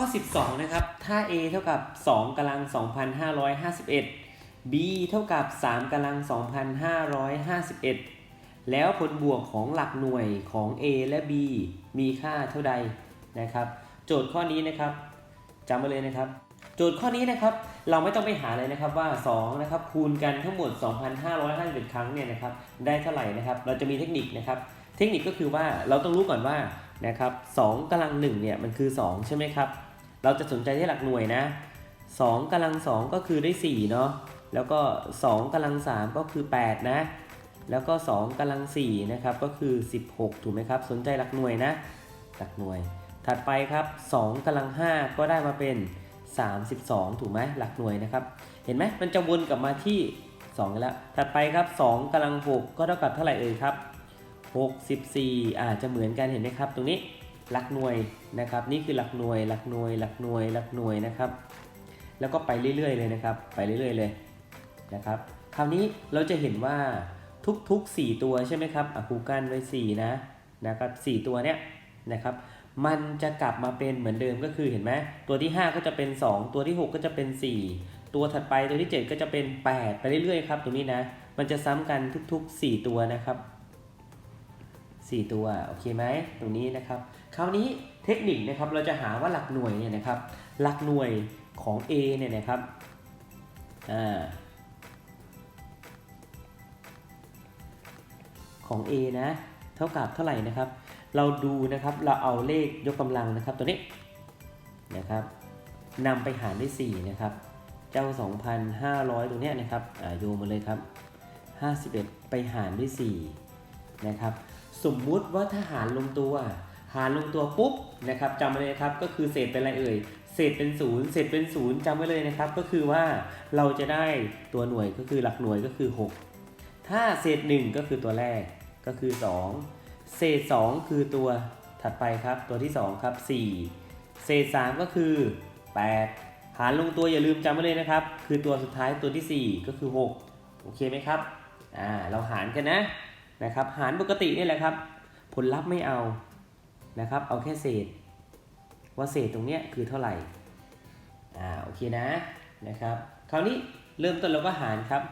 ข้อ 12 นะครับ ถ้า a เท่ากับ 2กำลัง 2,551 b เท่ากับ 3กำลัง 2,551 แล้วผลบวกของหลักหน่วยของ a และ b มีค่าเท่าใดนะครับ โจทย์ข้อนี้นะครับจำไว้เลยนะครับ โจทย์ข้อนี้นะครับ เราไม่ต้องไปหาเลยนะครับว่า2นะครับคูณกันทั้งหมด 2,551 ครั้งเนี่ยนะครับ ได้เท่าไหร่นะครับ เราจะมีเทคนิคนะครับ เทคนิคก็คือว่าเราต้องรู้ก่อนว่านะครับ2กำลัง1เนี่ยมันคือ 2 ใช่ไหมครับ เราจะสนใจที่หลักหน่วยนะ2กำลัง 2 ก็คือได้4เนาะแล้วก็ 2กำลัง 3 ก็คือ 8 นะ แล้วก็ 2กำลัง4นะครับก็คือ 16 ถูกไหมครับ สนใจหลักหน่วยนะหลักหน่วย ถัดไปครับ2กำลัง 5 ก็ได้มาเป็น 32 ถูกไหมหลักหน่วยนะครับ เห็นไหมมันจะวนกลับมาที่2กันแล้ว ถัดไปครับ2กำลัง 6 ก็เท่ากับเท่าไหร่เอ่ยครับ 64อาจจะเหมือนกันเห็นไหมครับ ตรงนี้ หลักหน่วยนะครับ นี่คือหลักหน่วย หลักหน่วย หลักหน่วย หลักหน่วยนะครับ แล้วก็ไปเรื่อยๆเลยนะครับ ไปเรื่อยๆเลยนะครับ คราวนี้เราจะเห็นว่าทุกๆ 4 ตัวใช่ไหมครับอะคูกันไว้4นะนะครับ4ตัวเนี้ยนะครับ มันจะกลับมาเป็นเหมือนเดิมก็คือเห็นไหมตัวที่ 5 ก็จะเป็น 2 ตัวที่ 6 ก็จะเป็น 4 ตัวถัดไปตัวที่ 7 ก็จะเป็น 8 ไปเรื่อยๆครับตรงนี้นะ มันจะซ้ำกันทุก ๆ 4 ตัวนะครับ 4 ตัวโอเคไหมตรงนี้นะครับ คราวนี้เทคนิคนะครับเราจะหาว่าหลักหน่วยเนี่ยนะครับหลักหน่วยของ A เนี่ยนะครับอของ A นะเท่ากับเท่าไหร่นะครับ เราดูนะครับเราเอาเลขยกกำลังนะครับตัวนี้นะครับนำไปหารด้วย4นะครับเจ้า 2,500 ตัวเนี้ยนะครับอ่าโยมาเลยครับ 51 ไปหารด้วย4นะครับสมมุติว่าถ้าหารลงตัว หารลงตัวปุ๊บนะครับจำไว้เลยครับก็คือเศษเป็นอะไรเอ่ยเศษเป็นศูนย์เศษเป็นศูนย์จำไว้เลยนะครับ ก็คือว่าเราจะได้ตัวหน่วยก็คือหลักหน่วยก็คือ 6 ถ้าเศษ 1 ก็คือตัวแรกก็คือ 2 เศษ 2 คือตัวถัดไปครับตัวที่ 2 ครับ 4 เศษ 3 ก็คือ 8 หารลงตัวอย่าลืมจำไว้เลยนะครับ คือตัวสุดท้ายตัวที่ 4 ก็คือ 6 โอเคไหมครับอ่าเราหารกันนะนะครับ หารปกตินี่แหละครับ ผลลัพธ์ไม่เอา นะครับ เอาแค่เศษ ว่าเศษตรงเนี้ยคือเท่าไหร่ อ่า โอเคนะ นะครับ คราวนี้เริ่มต้นเราก็หารครับ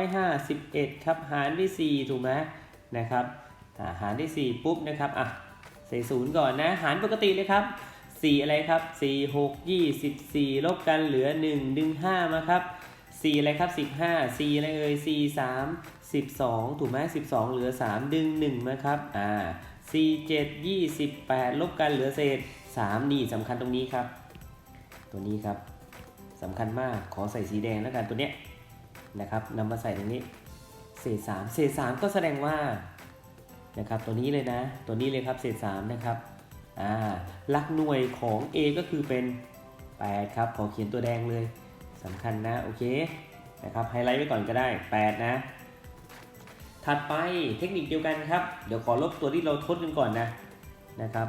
2,551 ครับ หารด้วย 4 ถูกไหมนะครับาหารด้วย 4 ปุ๊บนะครับ อะ ใส่ศูนย์ก่อนนะ หารปกติเลยครับ 4 อะไรครับ 4 6 24 ลบกันเหลือ 1 ดึง 5 มาครับ4อะไรครับ 15 4อะไรเอ่ย4 3 12 ถูกไหม12 เหลือ 3 ดึง1นะครับ อ่า 4 7 28 ลบกันเหลือเศษ 3 นี่สำคัญตรงนี้ครับ ตัวนี้ครับสำคัญมากขอใส่สีแดงแล้วกันตัวเนี้ยนะครับนำมาใส่ตรงนี้ เศษ 3 เศษ 3 ก็แสดงว่านะครับตัวนี้เลยนะ ตัวนี้เลยครับเศษ 3 นะครับอ่าหลักหน่วยของ A ก็คือเป็น 8 ครับ ขอเขียนตัวแดงเลยสำคัญนะ โอเคนะครับไฮไลท์ไว้ก่อนก็ได้ 8 นะ ถัดไปเทคนิคเดียวกันครับ เดี๋ยวขอลบตัวที่เราทดกันก่อนนะนะครับ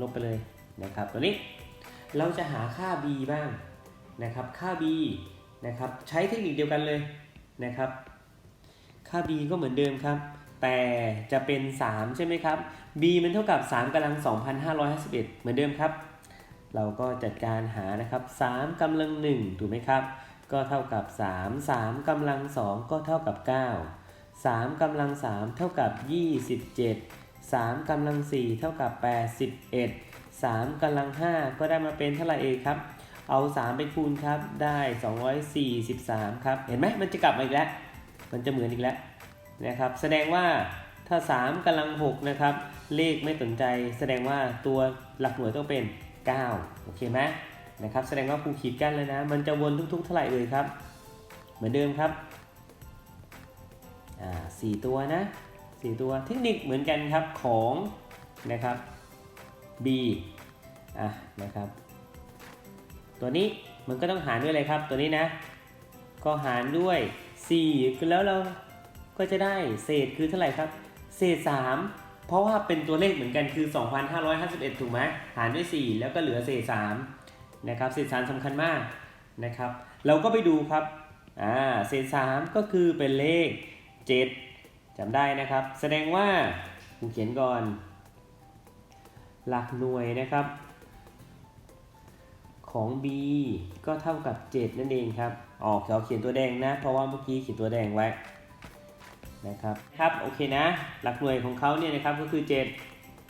ลบไปเลยนะครับ ตัวนี้เราจะหาค่า b บ้างนะครับ ค่า b นะครับใช้เทคนิคเดียวกันเลยนะครับ ค่า b ก็เหมือนเดิมครับ แต่จะเป็น 3 ใช่ไหมครับ b มันเท่ากับ 3กำลัง 2,551 เหมือนเดิมครับ เราก็จัดการหานะครับ 3กำลัง 1 ถูกไหมครับ ก็เท่ากับ 3 3กำลัง 2 ก็เท่ากับ 9 3กำลัง 3 เท่ากับ 27 3กำลัง 4 เท่ากับ 81 3กำลัง 5 ก็ได้มาเป็นเท่าไหร่เองครับ เอา 3 ไปคูณครับ ได้ 243 ครับ เห็นไหมมันจะกลับมาอีกแล้ว มันจะเหมือนอีกแล้วนะครับ แสดงว่าถ้า 3กำลัง 6 นะครับ เลขไม่สนใจ แสดงว่าตัวหลักหน่วยต้องเป็น 9 โอเคไหมนะครับ แสดงว่าครูขีดกั้นเลยนะ มันจะวนทุกๆ เท่าไหร่เลยครับ เหมือนเดิมครับ สี่ตัวนะสี่ตัวเทคนิคเหมือนกันครับของนะครับ B อะนะครับ ตัวนี้มันก็ต้องหารด้วยอะไรครับ ตัวนี้นะ ก็หารด้วย 4 แล้วเราก็จะได้เศษคือเท่าไหร่ครับ เศษ 3 เพราะว่าเป็นตัวเลขเหมือนกันคือ 2,551 ถูกไหมหารด้วย 4 แล้วก็เหลือเศษ3นะครับเศษ3สำคัญมากนะครับ เราก็ไปดูครับอ่าเศษ 3 ก็คือเป็นเลข 7จำได้นะครับ แสดงว่าผมเขียนก่อน หลักหน่วยนะครับ ของ b ก็เท่ากับ 7 นั่นเองครับออกเขาเขียนตัวแดงนะ เพราะว่าเมื่อกี้เขียนตัวแดงไว้นะครับครับโอเคนะ หลักหน่วยของเขาเนี่ยนะครับก็คือ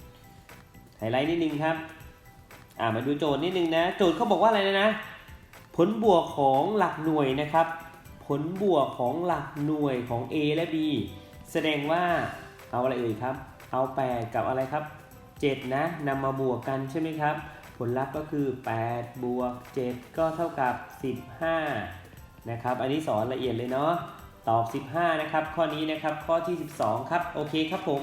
7 ไฮไลท์นิดนึงครับอ่ามาดูโจทย์นิดนึงนะ โจทย์เขาบอกว่าอะไรนะนะ ผลบวกของหลักหน่วยนะครับ ผลบวกของหลักหน่วยของ a และ b แสดงว่าเอาอะไรเอ่ยครับ เอา 8 กับอะไรครับ 7 นะนำมาบวกกันใช่ไหมครับ ผลลัพธ์ก็คือ 8 บวก 7 ก็เท่ากับ 15 นะครับ อันนี้สอนละเอียดเลยเนาะ ตอบ 15 นะครับ ข้อนี้นะครับ ข้อที่ 12 ครับ โอเคครับผม